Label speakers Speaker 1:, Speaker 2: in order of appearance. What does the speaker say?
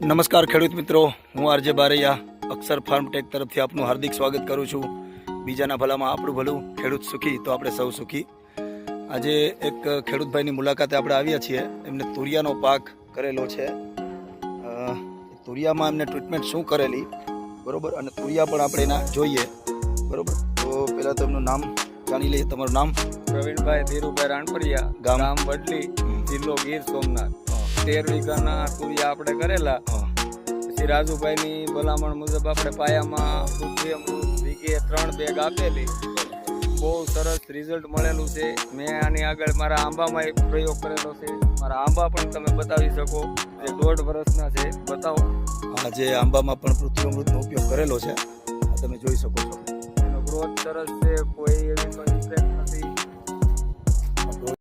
Speaker 1: નમસ્કાર ખેડૂત મિત્રો. હું RJ Baraiya Akshar farm tech તરફથી આપનું હાર્દિક સ્વાગત કરું છું. બીજાના ભલામાં આપણું ભલું ખેડૂત સુખી તો આપણે સૌ સુખી. આજે એક ખેડૂતભાઈની મુલાકાતે આપણે આવ્યા છીએ. એમને તુરિયાનો પાક કરેલો છે. તુરિયામાં એમને ટ્રીટમેન્ટ શું કરેલી? બરોબર? અને તુરિયા પણ આપણે એના જોઈએ. બરોબર? તો પહેલાં તો એમનું નામ જાણી લઈએ. તમારું નામ?
Speaker 2: પ્રવીણભાઈ ધીરુભાઈ રાણપરિયા
Speaker 1: ગામ?
Speaker 2: ગામ વડલી જિલ્લો ગીર સોમનાથ. તેર વીઘાના તુરિયા આપણે કરેલા.
Speaker 1: હા.
Speaker 2: પછી રાજુભાઈની ભલામણ મુજબ આપણે પાયામાં પૃથ્વી વીઘે ત્રણ બેગ આપેલી. બહુ સરસ રિઝલ્ટ મળેલું છે. મેં આની આગળ મારા આંબામાં એક પ્રયોગ કરેલો છે. મારા આંબા પણ તમે બતાવી શકો. જે દોઢ વર્ષના છે. બતાવો.
Speaker 1: આ જે આંબામાં પણ પૃથ્વી અમૃતનો ઉપયોગ કરેલો છે તમે જોઈ શકો છો.
Speaker 2: એનો ગ્રોથ સરસ છે. કોઈ એવી કોઈ ઇફેક્ટ નથી.